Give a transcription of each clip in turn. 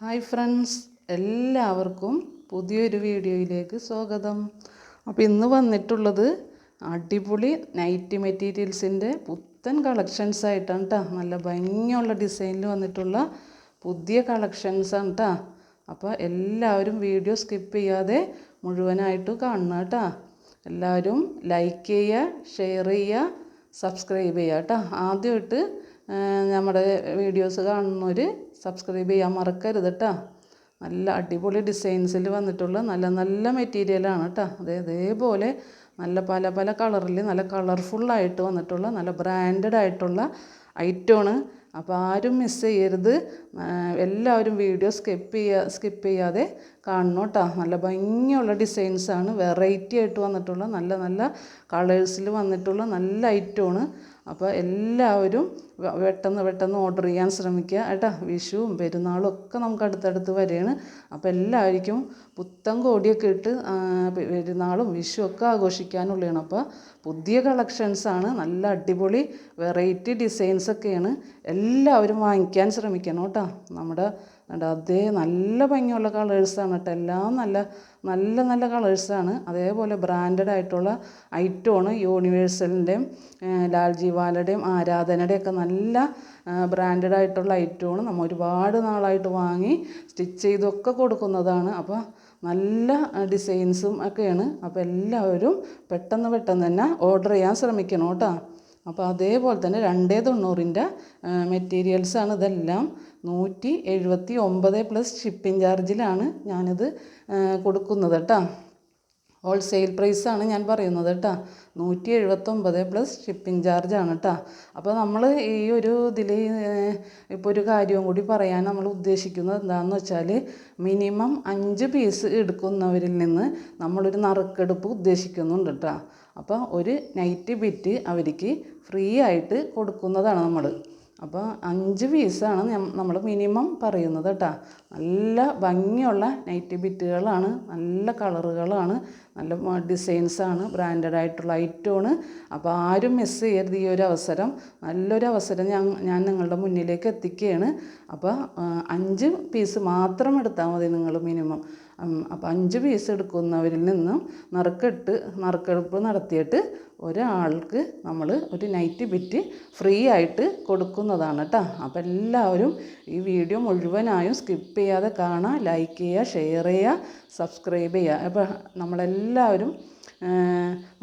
Hi friends എല്ലാവർക്കും പുതിയൊരു വീഡിയോയിലേക്ക് സ്വാഗതം. അപ്പോൾ ഇന്ന് വന്നിട്ടുള്ളത് അടിപൊളി നൈറ്റി മെറ്റീരിയൽസിന്റെ പുത്തൻ കളക്ഷൻസ് ആയിട്ടാണ് കേട്ടോ നല്ല ഭംഗിയുള്ള ഡിസൈനിൽ വന്നിട്ടുള്ള പുതിയ ആണ് കേട്ടോ അപ്പോൾ എല്ലാവരും വീഡിയോ സ്കിപ്പ് ചെയ്യാതെ മുഴുവനായിട്ട് കാണണം കേട്ടോ എല്ലാവരും ലൈക്ക് ചെയ്യുക ഷെയർ ചെയ്യുക സബ്സ്ക്രൈബ് ചെയ്യുക കേട്ടോ ആദ്യമായിട്ട് നമ്മുടെ വീഡിയോസ് കാണുന്നവർ സബ്സ്ക്രൈബ് ചെയ്യാൻ മറക്കരുത് കേട്ടോ നല്ല അടിപൊളി ഡിസൈൻസിൽ വന്നിട്ടുള്ള നല്ല നല്ല മെറ്റീരിയലാണ് കേട്ടോ അതേ അതേപോലെ നല്ല പല പല കളറിൽ നല്ല കളർഫുള്ളായിട്ട് വന്നിട്ടുള്ള നല്ല ബ്രാൻഡഡ് ആയിട്ടുള്ള ഐറ്റമാണ് അപ്പോൾ ആരും മിസ് ചെയ്യരുത്. എല്ലാവരും വീഡിയോ സ്കിപ്പ് ചെയ്യാ സ്കിപ്പ് ചെയ്യാതെ കാണണം കേട്ടോ നല്ല ഭംഗിയുള്ള ഡിസൈൻസാണ് വെറൈറ്റി ആയിട്ട് വന്നിട്ടുള്ള നല്ല നല്ല കളേഴ്സിൽ വന്നിട്ടുള്ള നല്ല ഐറ്റമാണ് അപ്പോൾ എല്ലാവരും പെട്ടെന്ന് പെട്ടെന്ന് ഓർഡർ ചെയ്യാൻ ശ്രമിക്കുക കേട്ടോ. വിഷുവും പെരുന്നാളും ഒക്കെ നമുക്ക് അടുത്തടുത്ത് വരികയാണ് അപ്പോൾ എല്ലാവർക്കും പുത്തൻ കോടിയൊക്കെ ഇട്ട് പെരുന്നാളും വിഷു ഒക്കെ ആഘോഷിക്കാനുള്ളതാണ്. അപ്പോൾ പുതിയ കളക്ഷൻസാണ് നല്ല അടിപൊളി വെറൈറ്റി ഡിസൈൻസൊക്കെയാണ് എല്ലാവരും വാങ്ങിക്കാൻ ശ്രമിക്കണം കേട്ടോ. നമ്മുടെ കണ്ടോ? അതേ നല്ല ഭംഗിയുള്ള കളേഴ്സാണ് കേട്ടോ. എല്ലാം നല്ല നല്ല നല്ല കളേഴ്സാണ് അതേപോലെ ബ്രാൻഡഡ് ആയിട്ടുള്ള ഐറ്റമാണ് യൂണിവേഴ്സലിന്റെയും ലാൽജി വാലയുടെയും ആരാധനയുടെയും ഒക്കെ നല്ല ബ്രാൻഡഡ് ആയിട്ടുള്ള ഐറ്റമാണ്. നമ്മൾ ഒരുപാട് നാളായിട്ട് വാങ്ങി സ്റ്റിച്ച് ചെയ്തൊക്കെ കൊടുക്കുന്നതാണ്. അപ്പോൾ നല്ല ഡിസൈൻസും ഒക്കെയാണ്. അപ്പോൾ എല്ലാവരും പെട്ടെന്ന് പെട്ടെന്ന് തന്നെ ഓർഡർ ചെയ്യാൻ ശ്രമിക്കണം കേട്ടോ. അപ്പോൾ അതേപോലെ തന്നെ രണ്ടേ തൊണ്ണൂറിന്റെ മെറ്റീരിയൽസാണ് ഇതെല്ലാം. നൂറ്റി എഴുപത്തി ഒമ്പത് പ്ലസ് ഷിപ്പിംഗ് ചാർജിലാണ് ഞാനിത് കൊടുക്കുന്നത് കേട്ടോ ഹോൾസെയിൽ പ്രൈസാണ് ഞാൻ പറയുന്നത് കേട്ടോ നൂറ്റി എഴുപത്തൊമ്പത് പ്ലസ് ഷിപ്പിംഗ് ചാർജാണ് കേട്ടോ അപ്പോൾ നമ്മൾ ഈ ഒരു ഇതിൽ ഇപ്പോൾ ഒരു കാര്യവും കൂടി പറയാൻ നമ്മൾ ഉദ്ദേശിക്കുന്നത് എന്താണെന്ന് വെച്ചാൽ മിനിമം അഞ്ച് പീസ് എടുക്കുന്നവരിൽ നിന്ന് നമ്മളൊരു നറുക്കെടുപ്പ് ഉദ്ദേശിക്കുന്നുണ്ട് കേട്ടോ അപ്പോൾ ഒരു നൈറ്റ് ബിറ്റ് അവർക്ക് ഫ്രീ ആയിട്ട് കൊടുക്കുന്നതാണ് നമ്മൾ അപ്പോൾ അഞ്ച് പീസാണ് നമ്മൾ മിനിമം പറയുന്നത് കേട്ടോ നല്ല ഭംഗിയുള്ള നൈറ്റി ബിറ്റുകളാണ് നല്ല കളറുകളാണ് നല്ല ഡിസൈൻസാണ് ബ്രാൻഡഡ് ആയിട്ടുള്ള ഐറ്റമാണ് അപ്പോൾ ആരും മിസ് ചെയ്യരുത് ഈ ഒരു അവസരം. നല്ലൊരു അവസരം ഞാൻ ഞാൻ നിങ്ങളുടെ മുന്നിലേക്ക് എത്തിക്കുകയാണ് അപ്പോൾ അഞ്ച് പീസ് മാത്രം എടുത്താൽ മതി നിങ്ങൾ മിനിമം അപ്പോൾ അഞ്ച് പീസ് എടുക്കുന്നവരിൽ നിന്നും നറുക്കെട്ട് നറുക്കെടുപ്പ് നടത്തിയിട്ട് ഒരാൾക്ക് നമ്മൾ ഒരു നൈറ്റ് ബിറ്റ് ഫ്രീ ആയിട്ട് കൊടുക്കുന്നതാണ് കേട്ടോ അപ്പോൾ എല്ലാവരും ഈ വീഡിയോ മുഴുവനായും സ്കിപ്പ് ചെയ്യാതെ കാണുക ലൈക്ക് ചെയ്യുക ഷെയർ ചെയ്യുക സബ്സ്ക്രൈബ് ചെയ്യുക അപ്പോൾ നമ്മളെല്ലാവരും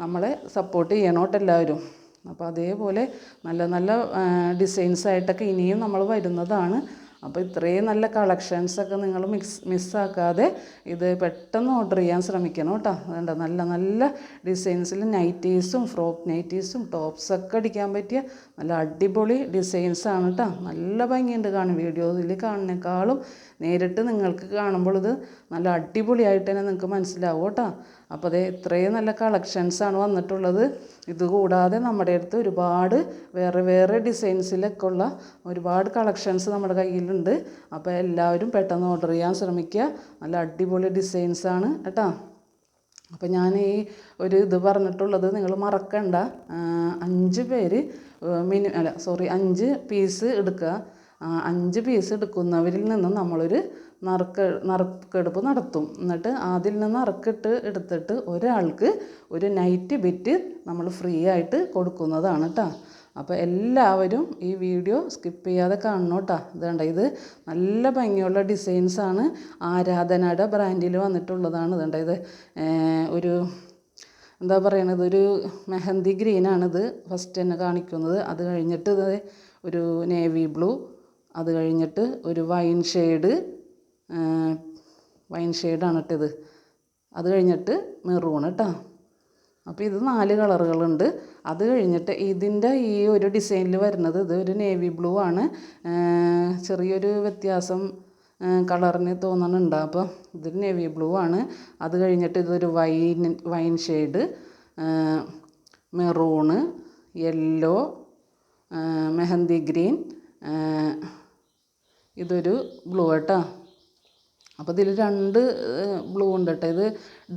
നമ്മളെ സപ്പോർട്ട് ചെയ്യണം കേട്ടോ എല്ലാവരും. അപ്പോൾ അതേപോലെ നല്ല നല്ല ഡിസൈൻസ് ആയിട്ടൊക്കെ ഇനിയും നമ്മൾ വരുന്നതാണ്. അപ്പോൾ ഇത്രയും നല്ല കളക്ഷൻസൊക്കെ നിങ്ങൾ മിക്സ് മിസ്സാക്കാതെ ഇത് പെട്ടെന്ന് ഓർഡർ ചെയ്യാൻ ശ്രമിക്കണം കേട്ടോ. അതുകൊണ്ട് നല്ല നല്ല ഡിസൈൻസിൽ നൈറ്റീസും ഫ്രോക്ക് നൈറ്റീസും ടോപ്സൊക്കെ അടിക്കാൻ പറ്റിയ നല്ല അടിപൊളി ഡിസൈൻസാണ് കേട്ടോ നല്ല ഭംഗിയുണ്ട് കാണും വീഡിയോയിൽ കാണുന്നേക്കാളും നേരിട്ട് നിങ്ങൾക്ക് കാണുമ്പോൾ ഇത് നല്ല അടിപൊളിയായിട്ട് തന്നെ നിങ്ങൾക്ക് മനസ്സിലാവും കേട്ടോ. അപ്പോൾ അതേ ഇത്രയും നല്ല കളക്ഷൻസാണ് വന്നിട്ടുള്ളത്. ഇതുകൂടാതെ നമ്മുടെ അടുത്ത് ഒരുപാട് വേറെ വേറെ ഡിസൈൻസിലൊക്കെ ഉള്ള ഒരുപാട് കളക്ഷൻസ് നമ്മുടെ കയ്യിലുണ്ട്. അപ്പോൾ എല്ലാവരും പെട്ടെന്ന് ഓർഡർ ചെയ്യാൻ ശ്രമിക്കുക. നല്ല അടിപൊളി ഡിസൈൻസാണ് കേട്ടോ. അപ്പോൾ ഞാൻ ഈ ഒരു ഇത് പറഞ്ഞിട്ടുള്ളത് നിങ്ങൾ മറക്കണ്ട. അഞ്ച് പേര് മിനി അല്ല സോറി അഞ്ച് പീസ് എടുക്കുക. അഞ്ച് പീസ് എടുക്കുന്നവരിൽ നിന്ന് നമ്മളൊരു നറുക്ക് നറുക്കെടുപ്പ് നടത്തും. എന്നിട്ട് അതിൽ നിന്ന് നറുക്കിട്ട് എടുത്തിട്ട് ഒരാൾക്ക് ഒരു നൈറ്റ് ബിറ്റ് നമ്മൾ ഫ്രീ ആയിട്ട് കൊടുക്കുന്നതാണ് കേട്ടോ അപ്പോൾ എല്ലാവരും ഈ വീഡിയോ സ്കിപ്പ് ചെയ്യാതെ കാണണം കേട്ടോ ഇത് കണ്ടോ ഇത് നല്ല ഭംഗിയുള്ള ഡിസൈൻസാണ് ആരാധനയുടെ ബ്രാൻഡിൽ വന്നിട്ടുള്ളതാണ്. ഇത് വേണ്ട ഇത് ഒരു എന്താ പറയണത്? ഒരു മെഹന്തി ഗ്രീനാണിത് ഫസ്റ്റ് തന്നെ കാണിക്കുന്നത്. അത് കഴിഞ്ഞിട്ട് ഇത് ഒരു നേവി ബ്ലൂ അത് കഴിഞ്ഞിട്ട് ഒരു വൈൻ ഷെയ്ഡ് വൈൻ ഷെയ്ഡാണ് കേട്ടോ ഇത്. അത് കഴിഞ്ഞിട്ട് മെറൂൺ കേട്ടോ. അപ്പോൾ ഇത് നാല് കളറുകളുണ്ട്. അത് കഴിഞ്ഞിട്ട് ഇതിന്റെ ഈ ഒരു ഡിസൈനിൽ വരുന്നത് ഇത് ഒരു നേവി ബ്ലൂ ആണ്. ചെറിയൊരു വ്യത്യാസം കളറിന് തോന്നുന്നുണ്ട് അപ്പോൾ ഇത് നേവി ബ്ലൂ ആണ്. അത് കഴിഞ്ഞിട്ട് ഇതൊരു wine wine shade maroon yellow mehndi green ഇതൊരു ബ്ലൂ കേട്ടോ അപ്പോൾ ഇതിൽ രണ്ട് ബ്ലൂ ഉണ്ട് കേട്ടോ ഇത്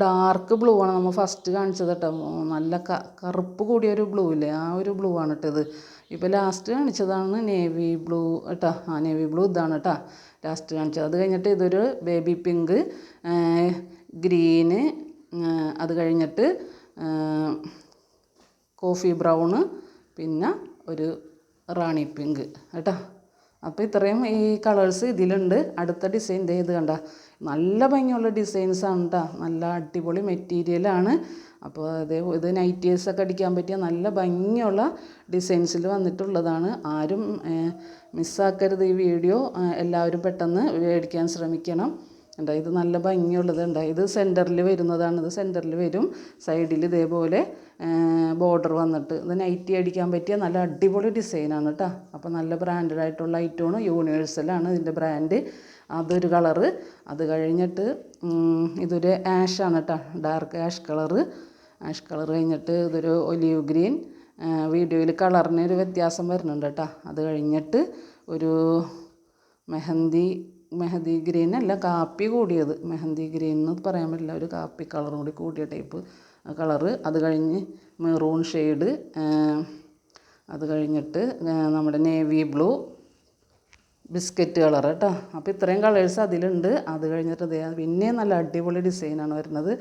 ഡാർക്ക് ബ്ലൂ ആണ് നമ്മൾ ഫസ്റ്റ് കാണിച്ചത് കേട്ടോ നല്ല കറുപ്പ് കൂടിയ ഒരു ബ്ലൂ ഇല്ലേ? ആ ഒരു ബ്ലൂ ആണ് കേട്ടോ ഇത്. ഇപ്പോൾ ലാസ്റ്റ് കാണിച്ചതാണ് നേവി ബ്ലൂ കേട്ടോ ആ നേവി ബ്ലൂ ഇതാണ് കേട്ടോ ലാസ്റ്റ് കാണിച്ചത്. അത് കഴിഞ്ഞിട്ട് ഇതൊരു ബേബി പിങ്ക് ഗ്രീന് അത് കഴിഞ്ഞിട്ട് കോഫി ബ്രൗണ് പിന്നെ ഒരു റാണി പിങ്ക് കേട്ടോ അപ്പോൾ ഇത്രയും ഈ കളേഴ്സ് ഇതിലുണ്ട്. അടുത്ത ഡിസൈൻ ഇത് കണ്ട. നല്ല ഭംഗിയുള്ള ഡിസൈൻസ് ആണ് കേട്ടോ നല്ല അടിപൊളി മെറ്റീരിയലാണ് അപ്പോൾ അതേ ഇത് നൈറ്റീസൊക്കെ അടിക്കാൻ പറ്റിയ നല്ല ഭംഗിയുള്ള ഡിസൈൻസിൽ വന്നിട്ടുള്ളതാണ്. ആരും മിസ്സാക്കരുത് ഈ വീഡിയോ എല്ലാവരും പെട്ടെന്ന് മേടിക്കാൻ ശ്രമിക്കണം. ഉണ്ട് ഇത് നല്ല ഭംഗിയുള്ളത് ഉണ്ടായി ഇത് സെന്ററിൽ വരുന്നതാണ്. ഇത് സെന്ററിൽ വരും. സൈഡിൽ ഇതേപോലെ ബോർഡർ വന്നിട്ട്. ഇത് നൈറ്റി അടിക്കാൻ പറ്റിയ നല്ല അടിപൊളി ഡിസൈനാണ് കേട്ടോ അപ്പോൾ നല്ല ബ്രാൻഡഡ് ആയിട്ടുള്ള ഐറ്റമാണ് യൂണിവേഴ്സലാണ് ഇതിന്റെ ബ്രാൻഡ് അതൊരു കളറ് അത് കഴിഞ്ഞിട്ട് ഇതൊരു ആഷാണ് കേട്ടോ dark ash colour ash colour കഴിഞ്ഞിട്ട് ഇതൊരു ഒലിവ് ഗ്രീൻ വീഡിയോയിൽ കളറിന് ഒരു വ്യത്യാസം വരുന്നുണ്ട് കേട്ടോ അത് കഴിഞ്ഞിട്ട് ഒരു മെഹന്തി മെഹന്തി ഗ്രീൻ അല്ല കാപ്പി കൂടിയത്. മെഹന്തി ഗ്രീൻ എന്ന് പറയാൻ പറ്റില്ല. ഒരു കാപ്പി കളറും കൂടി കൂടിയ ടൈപ്പ് കളറ്. അത് കഴിഞ്ഞ് മെറൂൺ ഷെയ്ഡ് അത് കഴിഞ്ഞിട്ട് നമ്മുടെ നേവി ബ്ലൂ ബിസ്ക്കറ്റ് കളർ കേട്ടോ. അപ്പോൾ ഇത്രയും കളേഴ്സ് അതിലുണ്ട്. അത് കഴിഞ്ഞിട്ട് പിന്നെയും നല്ല അടിപൊളി ഡിസൈനാണ് വരുന്നത്.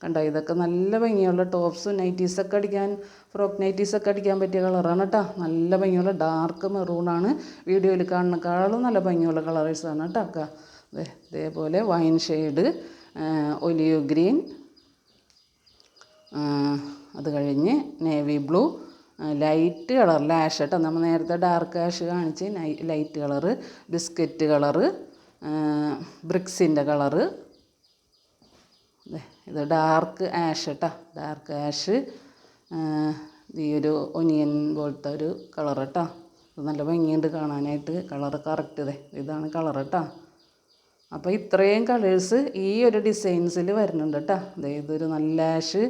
കണ്ടോ ഇതൊക്കെ നല്ല ഭംഗിയുള്ള ടോപ്സും നൈറ്റീസൊക്കെ അടിക്കാൻ ഫ്രോക്ക് നൈറ്റീസൊക്കെ അടിക്കാൻ പറ്റിയ കളറാണ് കേട്ടോ നല്ല ഭംഗിയുള്ള ഡാർക്ക് മെറൂണാണ് വീഡിയോയിൽ കാണുന്നേക്കാളും നല്ല ഭംഗിയുള്ള കളേഴ്സാണ് കേട്ടോ ഇതേപോലെ വൈൻ ഷെയ്ഡ് ഒലിവ് ഗ്രീൻ അത് കഴിഞ്ഞ് നേവി ബ്ലൂ ലൈറ്റ് കളർ ലാഷ് കേട്ടോ നമ്മൾ നേരത്തെ ഡാർക്ക് ആഷ് കാണിച്ച് ലൈറ്റ് കളറ് ബിസ്ക്കറ്റ് കളറ് ബ്രിക്സിന്റെ കളറ് ഇത് ഡാർക്ക് ആഷ് കേട്ടോ ഡാർക്ക് ആഷ് ഈ ഒരു ഒനിയൻ പോലത്തെ ഒരു കളർ കേട്ടോ ഇത് നല്ല ഭംഗിയുണ്ട് കാണാനായിട്ട്. കളർ കറക്റ്റ് ഇതേ. ഇതാണ് കളർ കേട്ടോ അപ്പോൾ ഇത്രയും കളേഴ്സ് ഈ ഒരു ഡിസൈൻസിൽ വരുന്നുണ്ട് കേട്ടോ അതെ ഇതൊരു നല്ല ആഷ്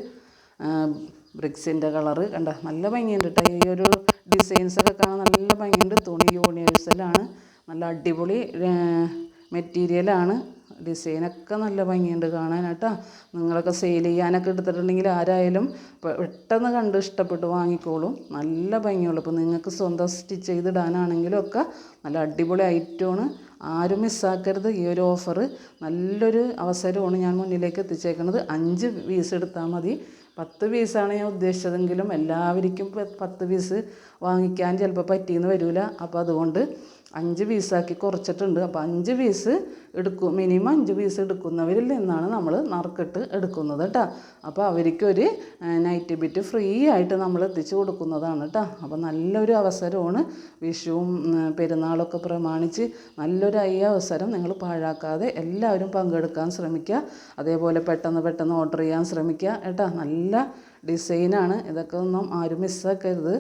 ബ്രിക്സിന്റെ കളറ് കണ്ട. നല്ല ഭംഗിയുണ്ട് കേട്ടോ ഈ ഒരു ഡിസൈൻസൊക്കെ കാണാൻ നല്ല ഭംഗിയുണ്ട്. തുണി യൂണിവേഴ്സലാണ് നല്ല അടിപൊളി മെറ്റീരിയലാണ് ഡിസൈനൊക്കെ നല്ല ഭംഗിയുണ്ട് കാണാനായിട്ടോ നിങ്ങളൊക്കെ സെയിൽ ചെയ്യാനൊക്കെ എടുത്തിട്ടുണ്ടെങ്കിൽ ആരായാലും പെട്ടെന്ന് കണ്ട് ഇഷ്ടപ്പെട്ട് വാങ്ങിക്കോളും. നല്ല ഭംഗിയുള്ളൂ ഇപ്പോൾ നിങ്ങൾക്ക് സ്വന്തം സ്റ്റിച്ച് ചെയ്തിടാനാണെങ്കിലും ഒക്കെ നല്ല അടിപൊളി ഐറ്റമാണ്. ആരും മിസ്സാക്കരുത് ഈ ഒരു ഓഫർ നല്ലൊരു അവസരമാണ് ഞാൻ മുന്നിലേക്ക് എത്തിച്ചേക്കുന്നത് അഞ്ച് പീസ് എടുത്താൽ മതി. പത്ത് പീസാണ് ഞാൻ ഉദ്ദേശിച്ചതെങ്കിലും എല്ലാവർക്കും പത്ത് പീസ് വാങ്ങിക്കാൻ ചിലപ്പോൾ പറ്റിയെന്ന് വരില്ല അപ്പോൾ അതുകൊണ്ട് അഞ്ച് പീസാക്കി കുറച്ചിട്ടുണ്ട്. അപ്പോൾ അഞ്ച് പീസ് എടുക്കും. മിനിമം അഞ്ച് പീസ് എടുക്കുന്നവരിൽ നിന്നാണ് നമ്മൾ നറുക്കിട്ട് എടുക്കുന്നത് കേട്ടോ അപ്പോൾ അവർക്കൊരു നൈറ്റ് ബിറ്റ് ഫ്രീ ആയിട്ട് നമ്മൾ എത്തിച്ചു കൊടുക്കുന്നതാണ് കേട്ടോ അപ്പോൾ നല്ലൊരു അവസരമാണ് വിഷുവും പെരുന്നാളൊക്കെ പ്രമാണിച്ച് നല്ലൊരു ഈ അവസരം നിങ്ങൾ പാഴാക്കാതെ എല്ലാവരും പങ്കെടുക്കാൻ ശ്രമിക്കുക. അതേപോലെ പെട്ടെന്ന് പെട്ടെന്ന് ഓർഡർ ചെയ്യാൻ ശ്രമിക്കുക കേട്ടോ നല്ല ഡിസൈനാണ്. ഇതൊക്കെ ഒന്നും ആരും മിസ്സാക്കരുത്.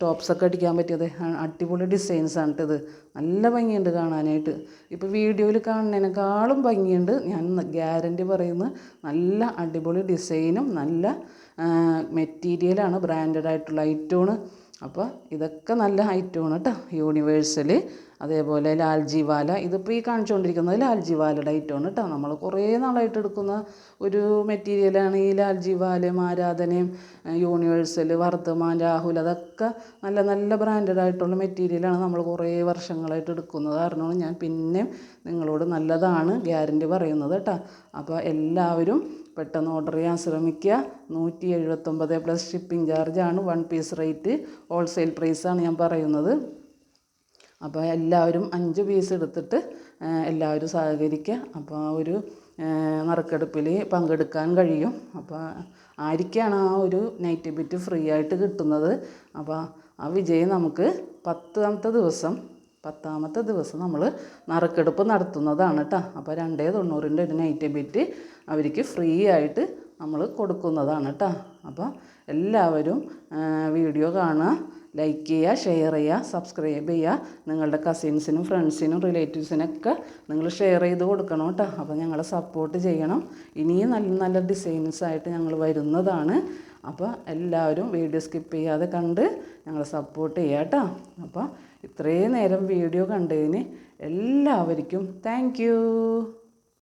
ടോപ്സൊക്കെ അടിക്കാൻ പറ്റിയത് അടിപൊളി ഡിസൈൻസാണ് ഇത്. നല്ല ഭംഗിയുണ്ട് കാണാനായിട്ട്. ഇപ്പോൾ വീഡിയോയിൽ കാണുന്നതിനേക്കാളും ഭംഗിയുണ്ട്. ഞാൻ ഗ്യാരന്റി പറയുന്നു. നല്ല അടിപൊളി ഡിസൈനും നല്ല മെറ്റീരിയലാണ് ബ്രാൻഡഡ് ആയിട്ടുള്ള ഐറ്റോണ്. അപ്പോൾ ഇതൊക്കെ നല്ല ഐറ്റമാണ് കേട്ടോ യൂണിവേഴ്സൽ അതേപോലെ ലാൽജി വാല. ഇതിപ്പോൾ ഈ കാണിച്ചുകൊണ്ടിരിക്കുന്നത് ലാൽജി വാലയുടെ ഐറ്റമാണ് കേട്ടോ നമ്മൾ കുറേ നാളായിട്ട് എടുക്കുന്ന ഒരു മെറ്റീരിയലാണ് ഈ ലാൽജി വാലയും ആരാധനയും യൂണിവേഴ്സൽ വർദ്ധമാൻ രാഹുൽ അതൊക്കെ നല്ല നല്ല ബ്രാൻഡഡ് ആയിട്ടുള്ള മെറ്റീരിയലാണ് നമ്മൾ കുറേ വർഷങ്ങളായിട്ട് എടുക്കുന്നത്. കാരണമാണ് ഞാൻ പിന്നെയും നിങ്ങളോട് നല്ലതാണ് ഗ്യാരന്റി പറയുന്നത് കേട്ടോ അപ്പോൾ എല്ലാവരും പെട്ടെന്ന് ഓർഡർ ചെയ്യാൻ ശ്രമിക്കുക. നൂറ്റി എഴുപത്തൊമ്പത് പ്ലസ് ഷിപ്പിംഗ് ചാർജാണ് വൺ പീസ് റേറ്റ് ഹോൾസെയിൽ പ്രൈസാണ് ഞാൻ പറയുന്നത്. അപ്പോൾ എല്ലാവരും അഞ്ച് പീസ് എടുത്തിട്ട് എല്ലാവരും സഹകരിക്കുക. അപ്പോൾ ഒരു നറുക്കെടുപ്പിൽ പങ്കെടുക്കാൻ കഴിയും. അപ്പോൾ ആയിരിക്കാണ് ആ ഒരു നൈറ്റ് ബിറ്റ് ഫ്രീ ആയിട്ട് കിട്ടുന്നത്. അപ്പോൾ ആ വിജയം നമുക്ക് പത്താമത്തെ ദിവസം പത്താമത്തെ ദിവസം നമ്മൾ നറുക്കെടുപ്പ് നടത്തുന്നതാണ് കേട്ടോ. അപ്പോൾ രണ്ടേ തൊണ്ണൂറിന്റെ ഒരു നൈറ്റ് ബിറ്റ് അവർക്ക് ഫ്രീ ആയിട്ട് നമ്മൾ കൊടുക്കുന്നതാണ് കേട്ടോ. അപ്പോൾ എല്ലാവരും വീഡിയോ കാണുക. ലൈക്ക് ചെയ്യുക ഷെയർ ചെയ്യുക സബ്സ്ക്രൈബ് ചെയ്യുക. നിങ്ങളുടെ കസിൻസിനും ഫ്രണ്ട്സിനും റിലേറ്റീവ്സിനൊക്കെ നിങ്ങൾ ഷെയർ ചെയ്ത് കൊടുക്കണം കേട്ടോ. അപ്പോൾ ഞങ്ങളെ സപ്പോർട്ട് ചെയ്യണം. ഇനിയും നല്ല നല്ല ഡിസൈൻസായിട്ട് ഞങ്ങൾ വരുന്നതാണ്. അപ്പോൾ എല്ലാവരും വീഡിയോ സ്കിപ്പ് ചെയ്യാതെ കണ്ട് ഞങ്ങളെ സപ്പോർട്ട് ചെയ്യുക കേട്ടോ. അപ്പോൾ ഇത്രയും നേരം വീഡിയോ കണ്ടതിന് എല്ലാവർക്കും താങ്ക്